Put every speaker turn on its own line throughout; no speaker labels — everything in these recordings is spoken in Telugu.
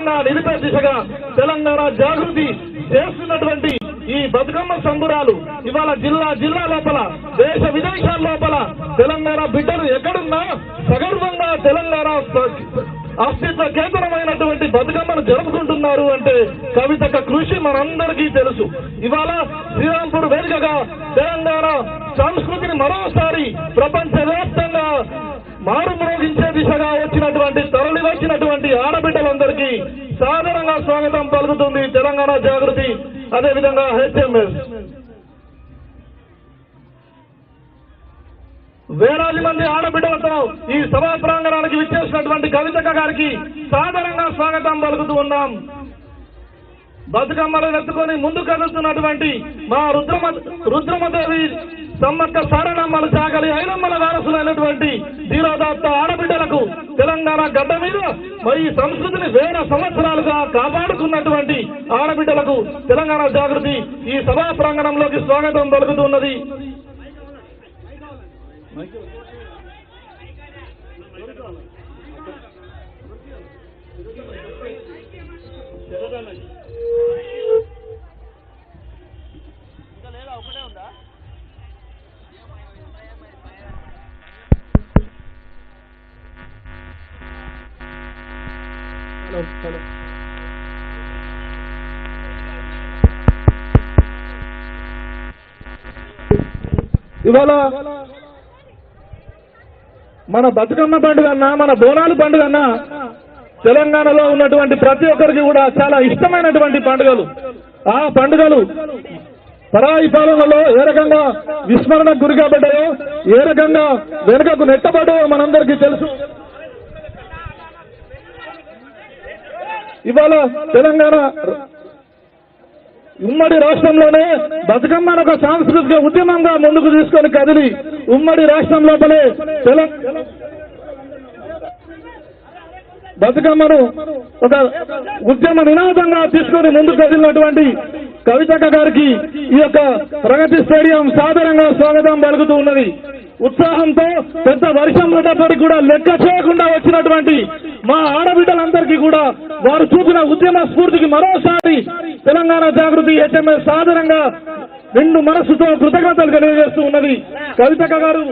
నిలిపే దిశగా తెలంగాణ జాగృతి చేస్తున్నటువంటి ఈ బతుకమ్మ సంబురాలు ఇవాళ జిల్లా జిల్లా లోపల దేశ విదేశాల లోపల తెలంగాణ బిడ్డలు ఎక్కడున్నా సగర్వంగా తెలంగాణ అస్తిత్వ కేంద్రమైనటువంటి బతుకమ్మను జరుపుకుంటున్నారు అంటే కవితక కృషి మనందరికీ తెలుసు. ఇవాళ శ్రీరాంపూర్ వేదికగా తెలంగాణ సంస్కృతిని మరోసారి ప్రపంచవ్యాప్తంగా మారుమ్రోగించే దిశగా వచ్చినటువంటి తరలి వచ్చినటువంటి ఆడబిడ్డలందరికీ సాధారణంగా స్వాగతం పలుకుతుంది తెలంగాణ జాగృతి అదేవిధంగా హెచ్ఎంఎస్ వేలాది మంది ఆడబిడ్డలతో ఈ సభా ప్రాంగణానికి విచ్చేసినటువంటి కవితక్క గారికి సాధారణంగా స్వాగతం పలుకుతూ ఉన్నాం. బతుకమ్మలు ఎత్తుకొని ముందు కదులుతున్నటువంటి మా రుద్రమ రుద్రమదేవి సమ్మక్క సారణమ్మల చాకలి ఐనమ్మల వారసులైనటువంటి ధీరోదాత్త ఆడబిడ్డలకు తెలంగాణ గడ్డ మీద మరి ఈ సంస్కృతిని వేల సంవత్సరాలుగా కాపాడుకున్నటువంటి ఆడబిడ్డలకు తెలంగాణ జాగృతి ఈ సభా ప్రాంగణంలోకి స్వాగతం పలుకుతున్నది. ఇవాళ మన బతుకమ్మ పండుగ అన్నా మన బోనాలు పండుగ అన్నా తెలంగాణలో ఉన్నటువంటి ప్రతి ఒక్కరికి కూడా చాలా ఇష్టమైనటువంటి పండుగలు. ఆ పండుగలు పరాయి పాలనలో ఏ రకంగా విస్మరణకు గురి కాబడ్డాయో ఏ రకంగా వెనుకకు నెట్టబడ్డాయో మనందరికీ తెలుసు. ఇవాళ తెలంగాణ ఉమ్మడి రాష్ట్రంలోనే బతుకమ్మను ఒక సాంస్కృతిక ఉద్యమంగా ముందుకు తీసుకొని కదిలి ఉమ్మడి రాష్ట్రం లోపలే తెలంగాణ బతుకమ్మను ఒక ఉద్యమ నినాదంగా తీసుకొని ముందుకు కదిలినటువంటి కవితక్క గారికి ఈ యొక్క ప్రగతి స్టేడియం సాధారణంగా స్వాగతం పలుకుతూ ఉన్నది. ఉత్సాహంతో పెద్ద వర్షం పడ్డప్పటికీ కూడా లెక్క చేయకుండా వచ్చినటువంటి మా ఆడబిడ్డలందరికీ కూడా వారు చూపిన ఉద్యమ స్ఫూర్తికి మరోసారి తెలంగాణ జాగృతి హెచ్ఎంఎస్ సాధారణంగా రెండు మనస్సుతో కృతజ్ఞతలు తెలియజేస్తూ ఉన్నది. కవితక గారు.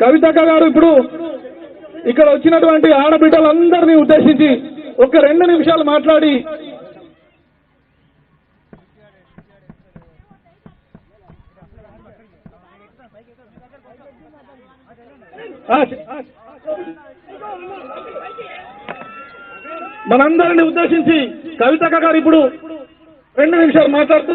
కవితక్క గారు ఇప్పుడు ఇక్కడ వచ్చినటువంటి ఆడబిడ్డలందరినీ ఉద్దేశించి ఒక రెండు నిమిషాలు మాట్లాడి ఆ, ఆ, మనందరిని ఉద్దేశించి కవితక్క గారు ఇప్పుడు రెండు నిమిషాలు మాట్లాడుతూ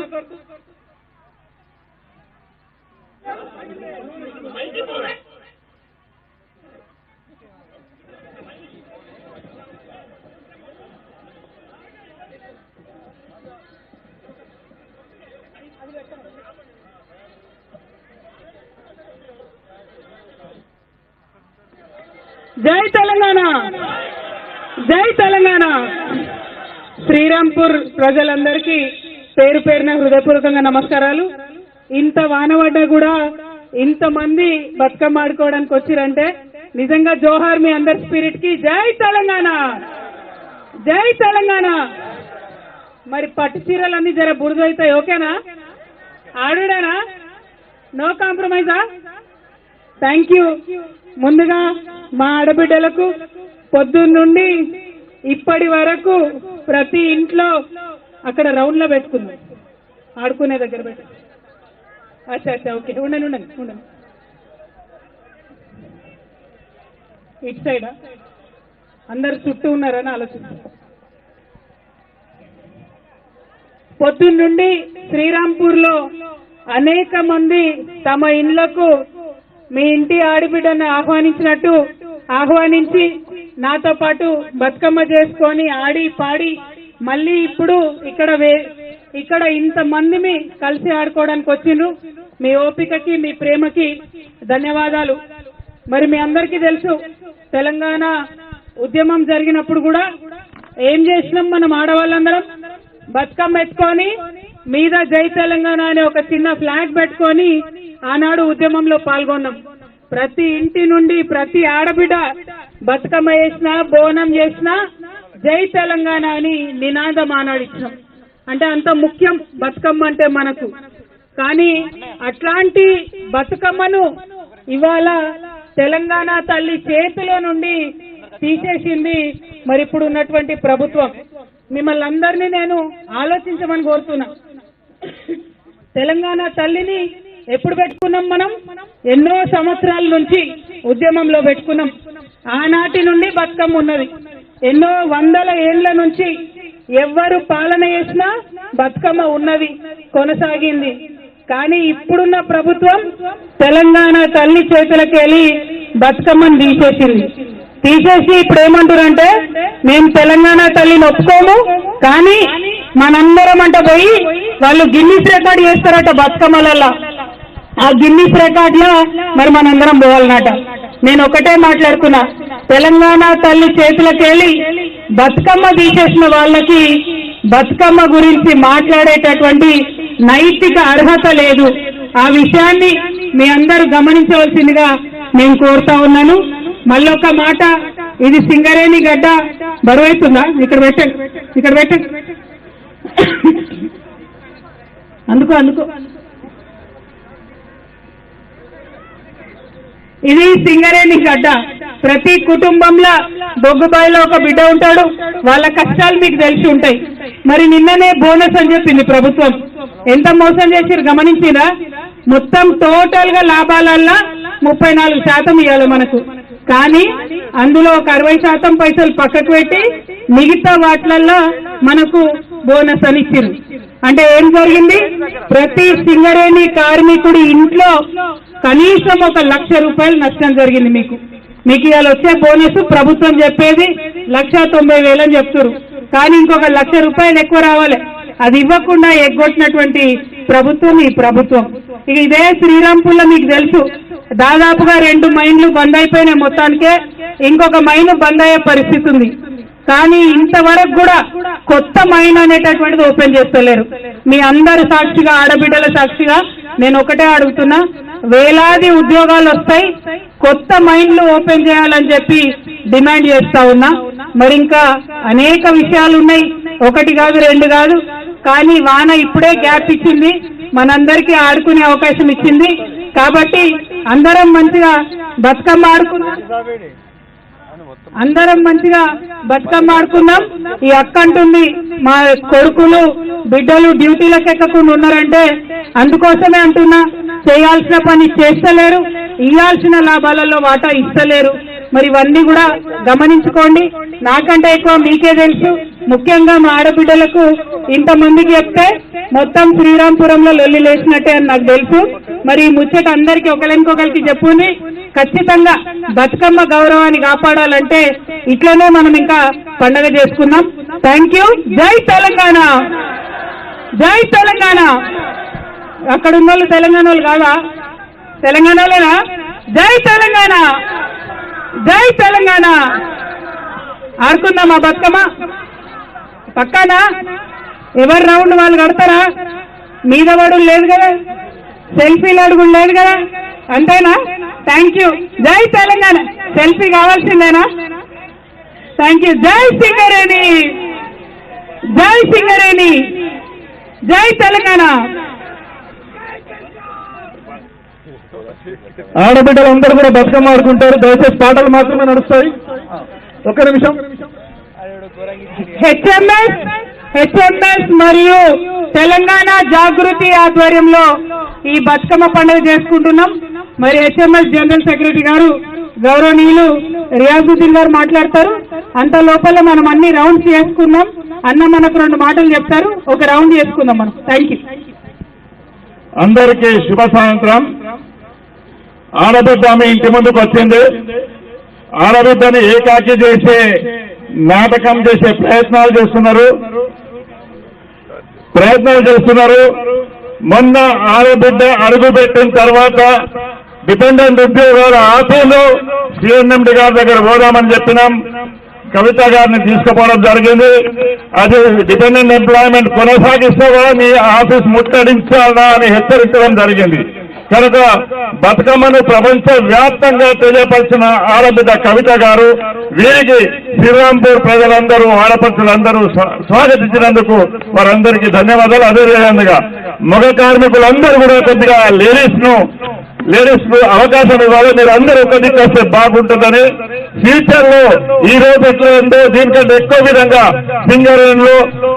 జై తెలంగాణ! జై తెలంగాణ! శ్రీరాంపూర్ ప్రజలందరికీ పేరు పేరున హృదయపూర్వకంగా నమస్కారాలు. ఇంత వానపడ్డా కూడా ఇంతమంది బతుకమ్మ ఆడుకోవడానికి వచ్చిరంటే నిజంగా జోహార్ మీ అందరి స్పిరిట్కి జై తెలంగాణ! జై తెలంగాణ! మరి పట్టు చీరలన్నీ జర బురదైతాయి ఓకేనా? ఆడుడానా? నో కాంప్రమైజా? థ్యాంక్ యూ ముందుగా మా ఆడబిడ్డలకు పొద్దున్నుండి ఇప్పటి వరకు ప్రతి ఇంట్లో అక్కడ రౌండ్లో పెట్టుకుందాం. ఆడుకునే దగ్గర పెట్టు అచ్చా అచ్చా ఓకే. ఉండండి ఉండండి ఉండండి. ఇటు సైడా? అందరు చుట్టూ ఉన్నారని ఆలోచిస్తారు పొద్దున్నుండి శ్రీరాంపూర్లో అనేక మంది తమ ఇండ్లకు మీ ఇంటి ఆడబిడ్డను ఆహ్వానించినట్టు ఆహ్వానించి నాతో పాటు బతుకమ్మ చేసుకొని ఆడి పాడి మళ్ళీ ఇప్పుడు ఇక్కడ వే ఇక్కడ ఇంత మందిని కలిసి ఆడుకోవడానికి వచ్చిండ్రు. మీ ఓపికకి మీ ప్రేమకి ధన్యవాదాలు. మరి మీ అందరికీ తెలుసు తెలంగాణ ఉద్యమం జరిగినప్పుడు కూడా ఏం చేసినాం మనం ఆడవాళ్ళందరం? బతుకమ్మ ఎత్తుకొని మీద జై తెలంగాణ అనే ఒక చిన్న ఫ్లాగ్ పెట్టుకొని ఆనాడు ఉద్యమంలో పాల్గొన్నాం. ప్రతి ఇంటి నుండి ప్రతి ఆడబిడ్డ బతుకమ్మ చేసిన బోనం చేసినా జై తెలంగాణ అని నినాదం ఆనాడిచ్చినాం అంటే అంత ముఖ్యం బతుకమ్మ అంటే మనకు. కానీ అట్లాంటి బతుకమ్మను ఇవాళ తెలంగాణ తల్లి చేతిలో నుండి తీసేసింది మరి ఇప్పుడు ఉన్నటువంటి ప్రభుత్వం. మిమ్మల్ని అందరినీ నేను ఆలోచించమని కోరుతున్నా. తెలంగాణ తల్లిని ఎప్పుడు పెట్టుకున్నాం మనం? ఎన్నో సంవత్సరాల నుంచి ఉద్యమంలో పెట్టుకున్నాం. ఆనాటి నుండి బతుకమ్మ ఉన్నది. ఎన్నో వందల ఏళ్ళ నుంచి ఎవ్వరు పాలన చేసినా బతుకమ్మ ఉన్నది కొనసాగింది. కానీ ఇప్పుడున్న ప్రభుత్వం తెలంగాణ తల్లి చేతులకు వెళ్ళి బతుకమ్మను తీసేసింది. తీసేసి ఇప్పుడు ఏమంటారంటే మేము తెలంగాణ తల్లిని ఒప్పుకోము కానీ మనందరం అంట పోయి వాళ్ళు గిన్నీస్ రికార్డ్ చేస్తారట బతుకమ్మలలో ఆ గిన్నీస్ రికార్డ్లో మరి మనందరం పోవాలన్నట నేను ఒకటే మాట్లాడుకున్నా తెలంగాణ తల్లి చేతులకెళ్ళి బతుకమ్మ తీసేసిన వాళ్ళకి బతుకమ్మ గురించి మాట్లాడేటటువంటి నైతిక అర్హత లేదు. ఆ విషయాన్ని మీ అందరూ గమనించవలసిందిగా నేను కోరుతా ఉన్నాను. మళ్ళొక మాట ఇది సింగరేణి గడ్డ బరువైతుందా? ఇక్కడ పెట్టండి. ఇక్కడ పెట్టండి. అందుకో అందుకో. ఇది సింగరేణి గడ్డ. ప్రతి కుటుంబంలో బొగ్గుబాయిలో ఒక బిడ్డ ఉంటాడు. వాళ్ళ కష్టాలు మీకు తెలిసి ఉంటాయి. మరి నిన్ననే బోనస్ అని చెప్పింది ప్రభుత్వం. ఎంత మోసం చేసిరు గమనించినా మొత్తం టోటల్గా లాభాలల్లా ముప్పై నాలుగు శాతం ఇవ్వాలి మనకు. కానీ అందులో ఒక అరవై శాతం పైసలు పక్కకు పెట్టి మిగతా వాటిలల్లో మనకు బోనస్ అని ఇచ్చిరు అంటే ఏం జరిగింది? ప్రతి సింగరేణి కార్మికుడి ఇంట్లో కనీసం ఒక లక్ష రూపాయలు నష్టం జరిగింది మీకు. మీకు ఇవాళ వచ్చే బోనస్ ప్రభుత్వం చెప్పేది లక్ష తొంభై వేలు అని కానీ ఇంకొక లక్ష రూపాయలు ఎక్కువ రావాలి. అది ఇవ్వకుండా ఎగ్గొట్టినటువంటి ప్రభుత్వం ఈ ప్రభుత్వం. ఇక ఇదే శ్రీరాంపూర్లో మీకు తెలుసు. దాదాపుగా రెండు మైన్లు బంద్ అయిపోయినాయి మొత్తానికే. ఇంకొక మైన్ బంద్ అయ్యే పరిస్థితి ఉంది. కానీ ఇంతవరకు కూడా కొత్త మైన్ అనేటటువంటిది ఓపెన్ చేస్తలేరు. మీ అందరి సాక్షిగా ఆడబిడ్డల సాక్షిగా నేను ఒకటే అడుగుతున్నా. వేలాది ఉద్యోగాలు వస్తాయి. కొత్త మైండ్లు ఓపెన్ చేయాలని చెప్పి డిమాండ్ చేస్తా ఉన్నా. మరి ఇంకా అనేక విషయాలు ఉన్నాయి. ఒకటి కాదు రెండు కాదు. కానీ వాన ఇప్పుడే గ్యాప్ ఇచ్చింది. మనందరికీ ఆడుకునే అవకాశం ఇచ్చింది. కాబట్టి అందరం మంచిగా బతుకమ్మ ఆడుకున్నాం అందరం మంచిగా బతుకమ్మ ఆడుకుందాం. ఈ అక్క అంటుంది మా కొడుకులు బిడ్డలు డ్యూటీలకు ఎక్కకుండా ఉన్నారంటే అందుకోసమే అంటున్నా. చేయాల్సిన పని చేస్తలేరు ఇవ్వాల్సిన లాభాలలో వాటా ఇస్తలేరు. మరి ఇవన్నీ కూడా గమనించుకోండి. నాకంటే ఎక్కువ మీకే తెలుసు. ముఖ్యంగా మా ఆడబిడ్డలకు ఇంతమందికి చెప్తే మొత్తం శ్రీరాంపురంలో లొల్లి లేచినట్టే అని నాకు తెలుసు. మరి ముచ్చట అందరికి ఒకరికొకరికి చెప్పుని ఖచ్చితంగా బతుకమ్మ గౌరవాన్ని కాపాడాలంటే ఇట్లనే మనం ఇంకా పండగ చేసుకుందాం. థ్యాంక్ యూ జై తెలంగాణ. జై తెలంగాణ. అక్కడ ఉన్న వాళ్ళు తెలంగాణ వాళ్ళు కాదా? తెలంగాణలోనా? జై తెలంగాణ. జై తెలంగాణ. ఆడుకుందామా బతుకమ్మ. పక్కన? ఎవరు రౌండ్ వాళ్ళు కడతారా? మీద పడులు లేదు కదా. సెల్ఫీలు అడుగులు లేదు కదా. అంతేనా? Thank you Jai Telangana selfie కావాల్సిందేనా? Thank you జై సింగరేణి జై సింగరేణి జై తెలంగాణ
ఆడబిడ్డలందరూ కూడా బతుకమ్మ ఆడుకుంటారు. దయచేసి పాటలు మాత్రమే నడుస్తాయి. ఒక్క నిమిషం.
హెచ్ఎంఎస్ హెచ్ఎంఎస్ మరియు తెలంగాణ జాగృతి ఆధ్వర్యంలో ఈ బతుకమ్మ పండుగ చేసుకుంటున్నాం. మరి హెచ్ఎంఎస్ జనరల్ సెక్రటరీ గారు గౌరవనీయులు రియాజుద్దీన్ గారు మాట్లాడతారు. అంత లోపల మనం అన్ని రౌండ్స్ చేసుకుందాం అన్న మనకు రెండు మాటలు చెప్తారు. ఒక రౌండ్ చేసుకుందాం మనం. థ్యాంక్ యూ
అందరికీ శుభ సాయంత్రం. ఆడబిడ్డ మీ ఇంటి ముందుకు వచ్చింది. ఆడబిడ్డని ఏకాకి చేసే నాటకం చేసే ప్రయత్నాలు చేస్తున్నారు. ప్రయత్నాలు చేస్తున్నారు. మొన్న ఆడబిడ్డ అడుగు పెట్టిన తర్వాత డిపెండెంట్ ఉద్యోగాల ఆపీలు సిఎన్ఎండి గారి దగ్గర పోదామని చెప్పినాం. కవిత గారిని తీసుకుపోవడం జరిగింది. అది డిపెండెంట్ ఎంప్లాయ్మెంట్ కొనసాగిస్తే కూడా మీ ఆఫీస్ ముట్టడించాలా అని హెచ్చరించడం జరిగింది.
కనుక బతుకమ్మను ప్రపంచ వ్యాప్తంగా తెలియపరిచిన ఆడబిడ్డ కవిత గారు వీరికి శ్రీరాంపూర్ ప్రజలందరూ ఆడపడుచులందరూ స్వాగతించినందుకు వారందరికీ ధన్యవాదాలు. అదేవిధంగా మగ కార్మికులందరూ కూడా కొద్దిగా లేడీస్ను లేడీస్కు అవకాశం ఇవ్వాలి. మీరు అందరూ ఒకటి చేస్తే బాగుంటుందని ఫ్యూచర్లో ఈ రోజు ఎట్లా ఉందో దీనికంటే ఎక్కువ విధంగా సింగరేణులు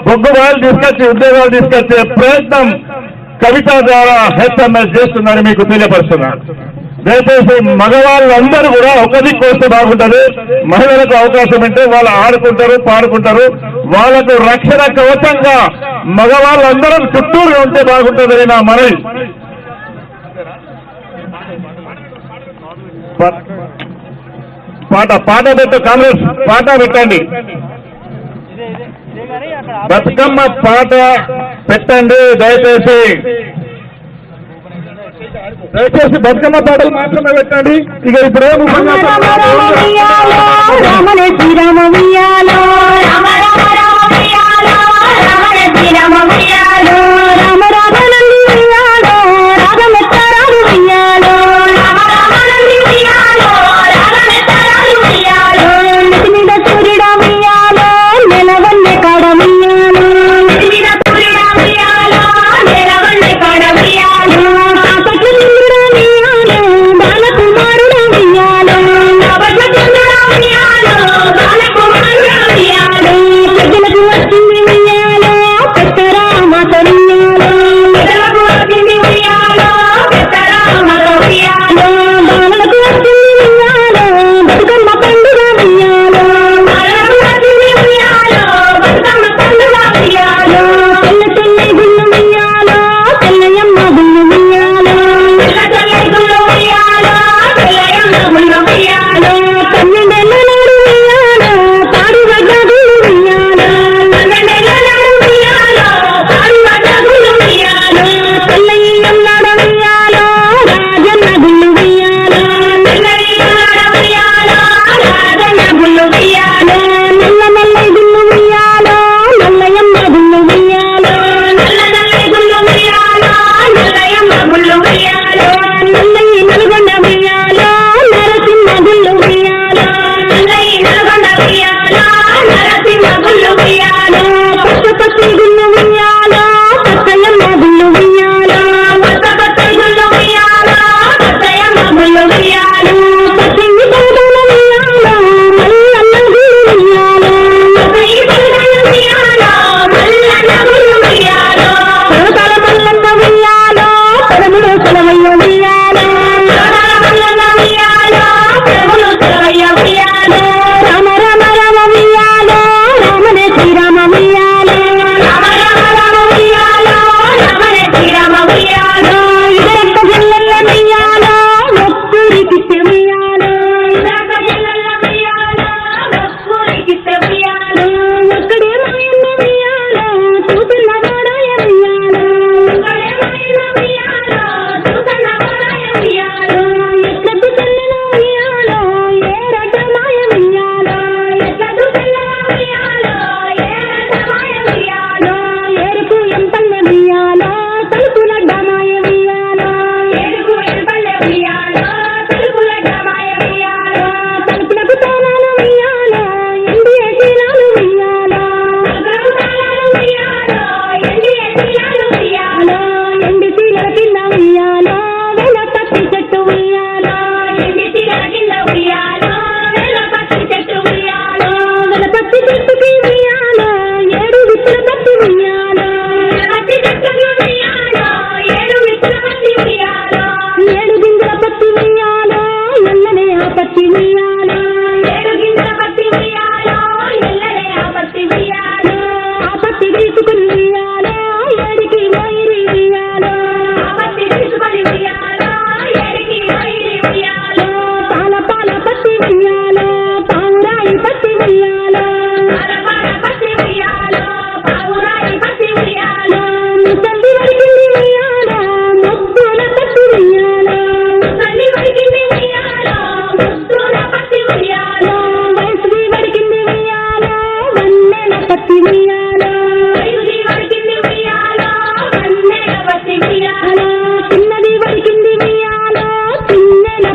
బొగ్గు వాళ్ళు తీసుకొచ్చి ఉద్యోగాలు తీసుకొచ్చే ప్రయత్నం కవిత ద్వారా హెచ్ఎంఎస్ చేస్తుందని మీకు తెలియపరుస్తున్నాను దయచేసి మగవాళ్ళందరూ కూడా ఒకరి కోస్తే బాగుంటుంది. మహిళలకు అవకాశం ఉంటే వాళ్ళు ఆడుకుంటారు పాడుకుంటారు. వాళ్ళకు రక్షణ కవచంగా మగవాళ్ళందరం చుట్టూరు ఉంటే బాగుంటుందని నా మనవి. పాట పాట పెట్టు కాంగ్రెస్ పాట పెట్టండి. బతుకమ్మ పాట పెట్టండి దయచేసి. దయచేసి బతుకమ్మ పాటలు మాత్రమే పెట్టండి. ఇక ఇప్పుడు
రామ రామ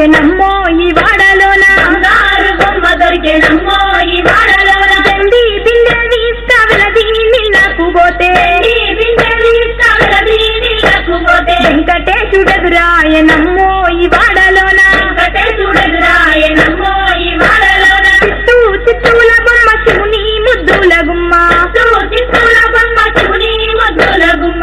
దొరికెనమ్మో ఈ వాడలోన? బంగారు బొమ్మ దొరికెనమ్మో ఈ వాడలోన? చండి బిందె తీసుకవలది నిన్నకు పోతే. వెంకటేశుడదురాయనమ్మో ఈ వాడలోన? ఈ వాడలోన? చిత్తూ చిత్తూల బొమ్మ శివుని ముద్దుల గుమ్మ. ముద్దుల గుమ్మ.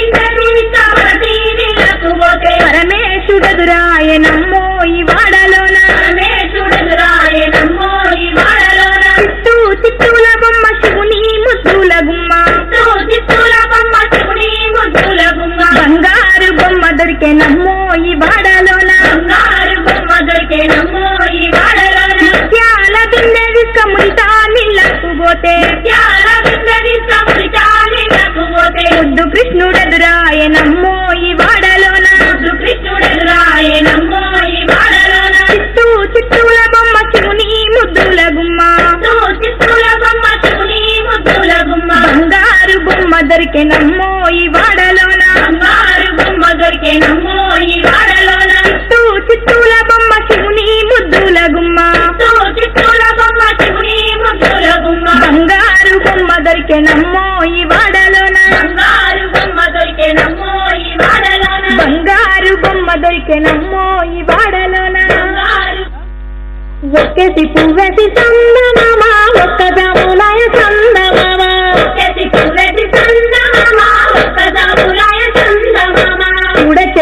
Elena. దొరికెనమ్మో ఈ వాడలోన. బంగారు బొమ్మ
దొరికెనమ్మో ఈ వాడలోన. చిత్తూ చిత్తూల బొమ్మ శివుని ముద్దుల గుమ్మ. చిత్తూల బొమ్మ శివుని ముద్దుల గుమ్మ. బంగారు బొమ్మ దొరికెనమ్మో ఈ వాడలోన.
బంగారు బొమ్మ దొరికెనమ్మో ఈ వాడలోన.
బంగారు బొమ్మ దొరికెనమ్మో ఈ వాడలోన. ఒక్కసి పువ్వసి సందనమా ఒక్క జములయ